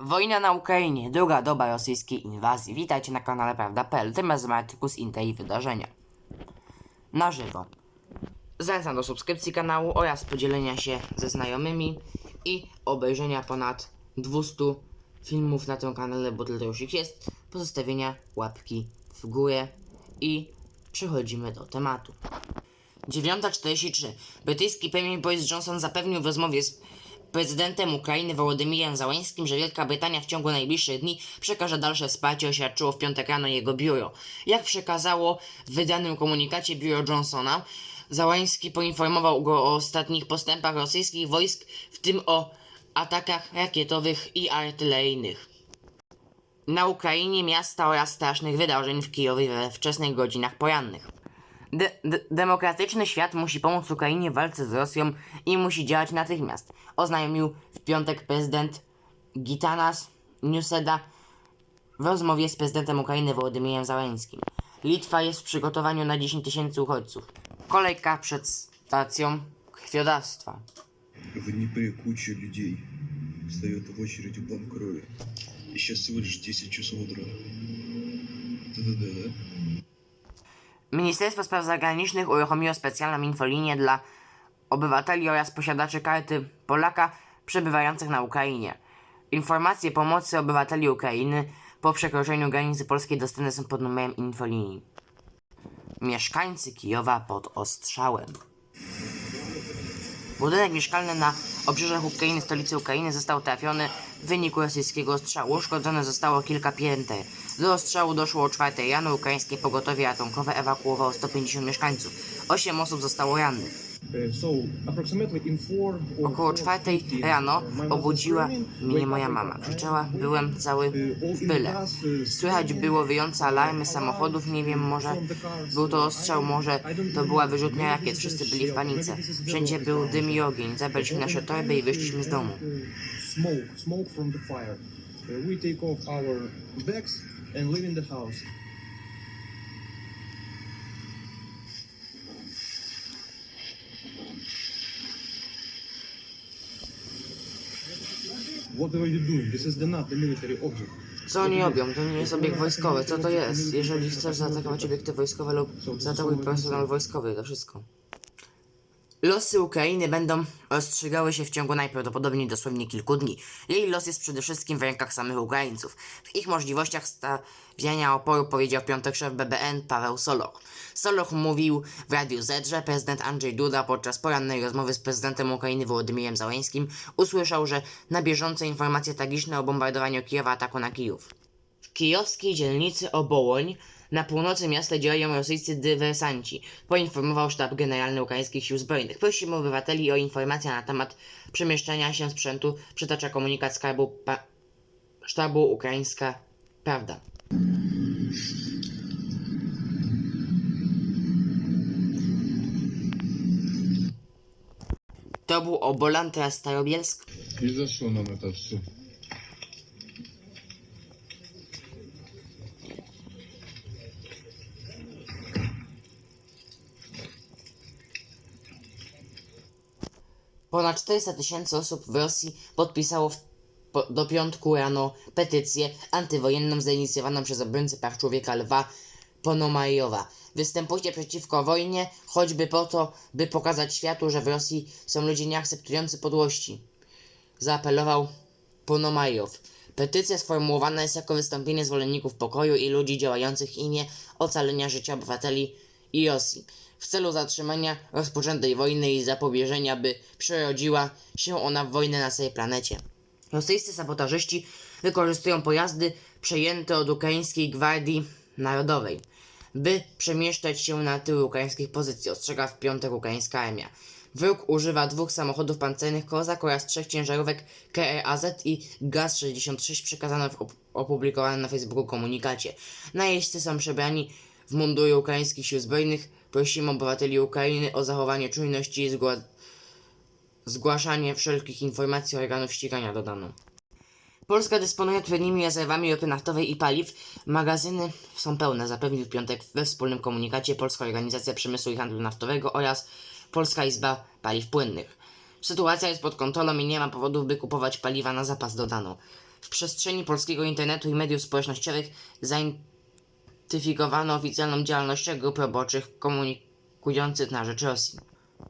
Wojna na Ukrainie, druga doba rosyjskiej inwazji. Witajcie na kanale Prawda.pl, tym razem artykuł z Inte i wydarzenia. Na żywo. Zachęcam do subskrypcji kanału oraz podzielenia się ze znajomymi i obejrzenia ponad 200 filmów na tym kanale, bo tyle już ich jest. Pozostawienia łapki w górę i przechodzimy do tematu. 9.43. Brytyjski premier Boris Johnson zapewnił w rozmowie z prezydentem Ukrainy Wołodymirem Załańskim, że Wielka Brytania w ciągu najbliższych dni przekaże dalsze wsparcie, oświadczyło w piątek rano jego biuro. Jak przekazało w wydanym komunikacie biuro Johnsona, Załański poinformował go o ostatnich postępach rosyjskich wojsk, w tym o atakach rakietowych i artyleryjnych. Na Ukrainie miasta oraz strasznych wydarzeń w Kijowie we wczesnych godzinach porannych. De- de- demokratyczny świat musi pomóc Ukrainie w walce z Rosją i musi działać natychmiast, oznajmił w piątek prezydent Gitanas Newseda w rozmowie z prezydentem Ukrainy Wołodymirem Załęskim. Litwa jest w przygotowaniu na 10 tysięcy uchodźców. Kolejka przed stacją krwiodawstwa. В Днепре куча людей встает в очередь у план крови. И сейчас всего лишь 10 часов утра. Да-да-да, да? Ministerstwo Spraw Zagranicznych uruchomiło specjalną infolinię dla obywateli oraz posiadaczy karty Polaka przebywających na Ukrainie. Informacje pomocy obywateli Ukrainy po przekroczeniu granicy polskiej dostępne są pod numerem infolinii. Mieszkańcy Kijowa pod ostrzałem. Budynek mieszkalny na obrzeżach Ukrainy, stolicy Ukrainy, został trafiony w wyniku rosyjskiego ostrzału. Uszkodzone zostało kilka pięter. Do ostrzału doszło o 4 rano. Ukraińskie pogotowie ratunkowe ewakuowało 150 mieszkańców. 8 osób zostało rannych. Około 4 4:50, rano obudziła mnie "Wake moja mama. wake up." Krzyczała, byłem cały all w pyle. uh, Słychać było wyjące alarmy samochodów, nie wiem, może był to ostrzał, może to była wyrzutnia rakiet. Wszyscy byli w panice. Wszędzie był dym i ogień. Zabraliśmy nasze torby i wyszliśmy z domu. Smoke, smoke from the fire. Uh, We take off our bags and live in the house. What are you doing? This is the not the military object. Co oni robią? To nie jest obiekt wojskowy. Co to jest? Jeżeli chcesz zaatakować obiekty wojskowe lub zaatakuj personel wojskowy, to wszystko. Losy Ukrainy będą rozstrzygały się w ciągu najprawdopodobniej dosłownie kilku dni. Jej los jest przede wszystkim w rękach samych Ukraińców. W ich możliwościach stawiania oporu powiedział piątek szef BBN Paweł Soloch. Soloch mówił w Radiu Z, że prezydent Andrzej Duda podczas porannej rozmowy z prezydentem Ukrainy Wołodymirem Załańskim usłyszał, że na bieżące informacje tragiczne o bombardowaniu Kijowa ataku na Kijów. W kijowskiej dzielnicy Obołoń na północy miasta działają rosyjscy dywersanci, poinformował sztab generalny ukraińskich sił zbrojnych. Prosimy obywateli o informacje na temat przemieszczania się sprzętu, przytacza komunikat skarbu pa sztabu Ukraińska Prawda. To był Obolan, teraz Starobielsk. I zaszło nam to wszystko. Ponad 400 tysięcy osób w Rosji podpisało w, po, do piątku rano petycję antywojenną zainicjowaną przez obrońcę praw człowieka Lwa Ponomajowa. Występujcie przeciwko wojnie, choćby po to, by pokazać światu, że w Rosji są ludzie nieakceptujący podłości. Zaapelował Ponomajow. Petycja sformułowana jest jako wystąpienie zwolenników pokoju i ludzi działających w imię ocalenia życia obywateli i Rosji w celu zatrzymania rozpoczętej wojny i zapobieżenia, by przerodziła się ona w wojnę na całej planecie. Rosyjscy sabotażyści wykorzystują pojazdy przejęte od ukraińskiej Gwardii Narodowej, by przemieszczać się na tyły ukraińskich pozycji, ostrzega w piątek ukraińska armia. Wróg używa dwóch samochodów pancernych Kozak oraz trzech ciężarówek KRAZ i GAZ-66 przekazano w op- opublikowanym na Facebooku komunikacie. Najeźdźcy są przebrani w mundury ukraińskich sił zbrojnych. Prosimy obywateli Ukrainy o zachowanie czujności i zgła- zgłaszanie wszelkich informacji organów ścigania dodano. Polska dysponuje odpowiednimi rezerwami ropy naftowej i paliw. Magazyny są pełne, zapewnił w piątek we wspólnym komunikacie Polska Organizacja Przemysłu i Handlu Naftowego oraz Polska Izba Paliw Płynnych. Sytuacja jest pod kontrolą i nie ma powodów, by kupować paliwa na zapas, dodano. W przestrzeni polskiego internetu i mediów społecznościowych zidentyfikowano oficjalną działalność grup roboczych komunikujących na rzecz Rosji.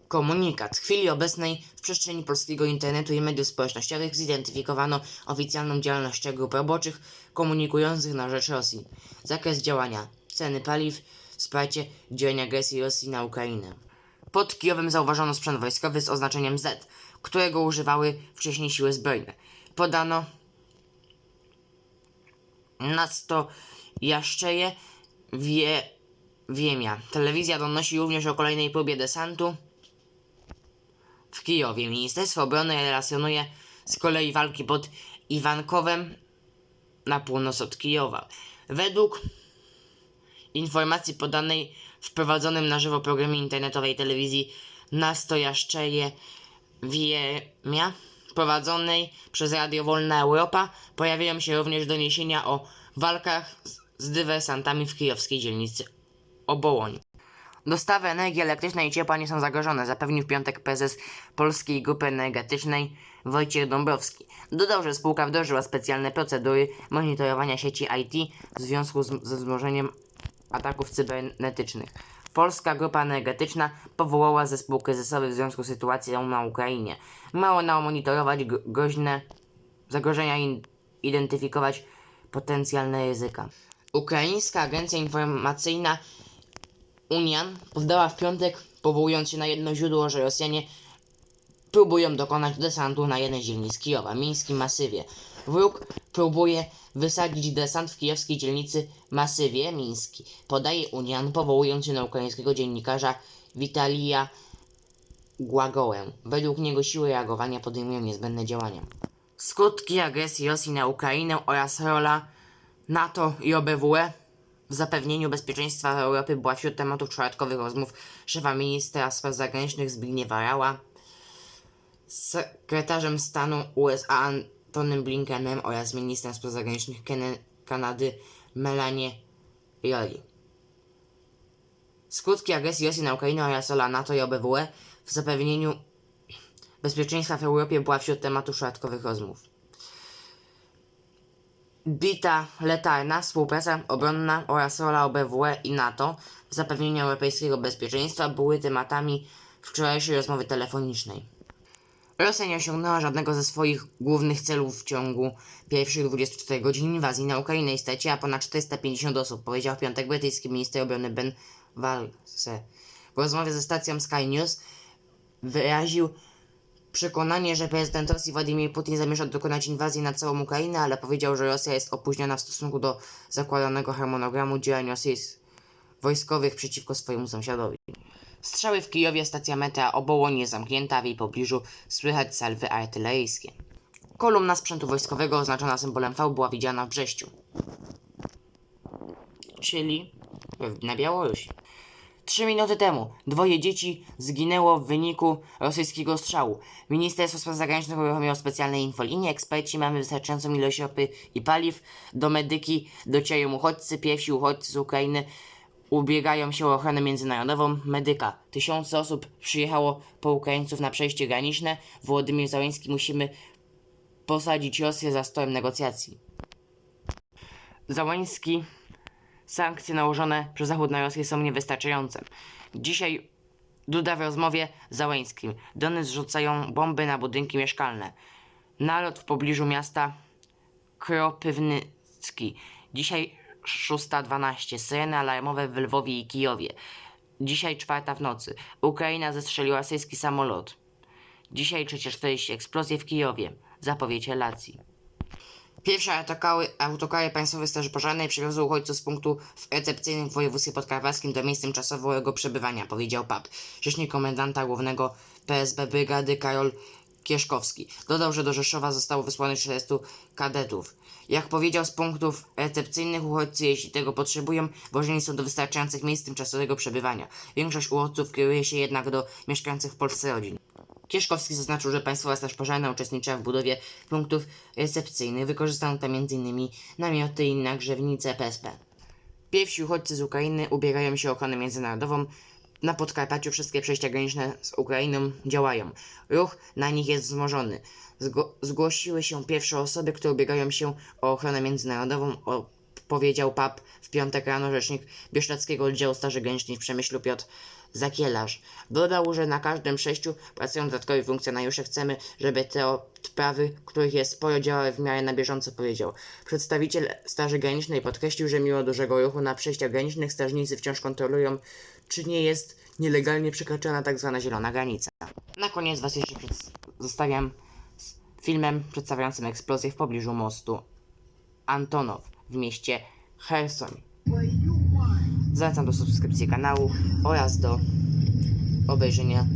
Komunikat. W chwili obecnej w przestrzeni polskiego internetu i mediów społecznościowych zidentyfikowano oficjalną działalność grup roboczych komunikujących na rzecz Rosji. Zakres działania. Ceny paliw. Wsparcie działania agresji Rosji na Ukrainę. Pod Kijowem zauważono sprzęt wojskowy z oznaczeniem Z, którego używały wcześniej siły zbrojne. Podano Nasto Jaszczeje wie, Wiemia. Telewizja donosi również o kolejnej próbie desantu w Kijowie. Ministerstwo Obrony relacjonuje z kolei walki pod Iwankowem na północ od Kijowa. Według informacji podanej w prowadzonym na żywo programie internetowej telewizji Nastojaszczeje Wiemia, prowadzonej przez Radio Wolna Europa, pojawiają się również doniesienia o walkach z- z dywersantami w kijowskiej dzielnicy Obołoń. Dostawy energii elektrycznej i ciepła nie są zagrożone, zapewnił w piątek prezes Polskiej Grupy Energetycznej Wojciech Dąbrowski. Dodał, że spółka wdrożyła specjalne procedury monitorowania sieci IT w związku z, ze wzmożeniem ataków cybernetycznych. Polska Grupa Energetyczna powołała zespół kryzysowy w związku z sytuacją na Ukrainie. Ma ona monitorować gro- groźne zagrożenia i identyfikować potencjalne ryzyka. Ukraińska Agencja Informacyjna Unian poddała w piątek, powołując się na jedno źródło, że Rosjanie próbują dokonać desantu na jeden dzielnic Kijowa, mińskim masywie. Wróg próbuje wysadzić desant w kijowskiej dzielnicy Masywie Miński, podaje Unian, powołując się na ukraińskiego dziennikarza Witalija Głagołę. Według niego siły reagowania podejmują niezbędne działania. Skutki agresji Rosji na Ukrainę oraz rola NATO i OBWE w zapewnieniu bezpieczeństwa Europy była wśród tematów czwartkowych rozmów szefa ministra spraw zagranicznych Zbigniewa Rała z sekretarzem stanu USA Antonym Blinkenem oraz ministrem spraw zagranicznych Ken- Kanady Melanie Joly. Skutki agresji Rosji na Ukrainę oraz rola NATO i OBWE w zapewnieniu bezpieczeństwa w Europie była wśród tematów czwartkowych rozmów. Bita letalna, współpraca obronna oraz rola OBWE i NATO w zapewnieniu europejskiego bezpieczeństwa były tematami wczorajszej rozmowy telefonicznej. Rosja nie osiągnęła żadnego ze swoich głównych celów w ciągu pierwszych 24 godzin inwazji na Ukrainę i straciła ponad 450 osób, powiedział w piątek brytyjski minister obrony Ben Wallace. W rozmowie ze stacją Sky News wyraził przekonanie, że prezydent Rosji Władimir Putin zamierza dokonać inwazji na całą Ukrainę, ale powiedział, że Rosja jest opóźniona w stosunku do zakładanego harmonogramu działań rosyjskich wojskowych przeciwko swojemu sąsiadowi. Strzały w Kijowie, stacja metra Obołoń jest zamknięta, w jej pobliżu słychać salwy artyleryjskie. Kolumna sprzętu wojskowego oznaczona symbolem V była widziana w Brześciu. Czyli na Białorusi. Trzy minuty temu dwoje dzieci zginęło w wyniku rosyjskiego strzału. Ministerstwo Spraw Zagranicznych uruchomiło specjalne infolinie. Eksperci mamy wystarczającą ilość ropy i paliw. Do medyki docierają uchodźcy. Pierwsi uchodźcy z Ukrainy ubiegają się o ochronę międzynarodową. Medyka. Tysiące osób przyjechało po Ukraińców na przejście graniczne. Władimir Załęski musimy posadzić Rosję za stołem negocjacji. Załęski Sankcje nałożone przez Zachód na Rosję są niewystarczające. Dzisiaj Duda w rozmowie z Załęskim. Drony zrzucają bomby na budynki mieszkalne. Nalot w pobliżu miasta Kropywnicki. Dzisiaj 6.12. Syreny alarmowe w Lwowie i Kijowie. Dzisiaj czwarta w nocy. Ukraina zestrzeliła rosyjski samolot. Dzisiaj 3.40. Eksplozje w Kijowie. Zapowiedź relacji. Pierwsze autokary, autokary Państwowej Straży Pożarnej przywiozły uchodźców z punktu w recepcyjnym w województwie podkarpackim do miejsc tymczasowego przebywania, powiedział PAP. Rzecznik komendanta głównego PSB Brygady Karol Kieszkowski. Dodał, że do Rzeszowa zostało wysłanych 40 kadetów. Jak powiedział, z punktów recepcyjnych uchodźcy, jeśli tego potrzebują, wożeni są do wystarczających miejsc tymczasowego przebywania. Większość uchodźców kieruje się jednak do mieszkających w Polsce rodzin. Kieszkowski zaznaczył, że Państwowa Straż Pożarna uczestniczyła w budowie punktów recepcyjnych. Wykorzystano tam m.in. namioty i nagrzewnice PSP. Pierwsi uchodźcy z Ukrainy ubiegają się o ochronę międzynarodową. Na Podkarpaciu wszystkie przejścia graniczne z Ukrainą działają. Ruch na nich jest wzmożony. Zgłosiły się pierwsze osoby, które ubiegają się o ochronę międzynarodową, o, powiedział PAP w piątek rano rzecznik Bieszczadzkiego Oddziału Straży Granicznej w Przemyślu Piotr Zakielarz. Dodał, że na każdym przejściu pracują dodatkowi funkcjonariusze. Chcemy, żeby te odprawy, których jest sporo, działały w miarę na bieżąco, powiedział. Przedstawiciel Straży Granicznej podkreślił, że mimo dużego ruchu na przejściach granicznych strażnicy wciąż kontrolują, czy nie jest nielegalnie przekraczana tak zwana zielona granica. Na koniec Was jeszcze zostawiam z filmem przedstawiającym eksplozję w pobliżu mostu Antonow w mieście Cherson. Zwracam do subskrypcji kanału oraz do obejrzenia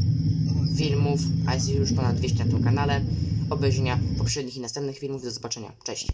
filmów, a jest już ponad 200 na tym kanale, obejrzenia poprzednich i następnych filmów. Do zobaczenia. Cześć.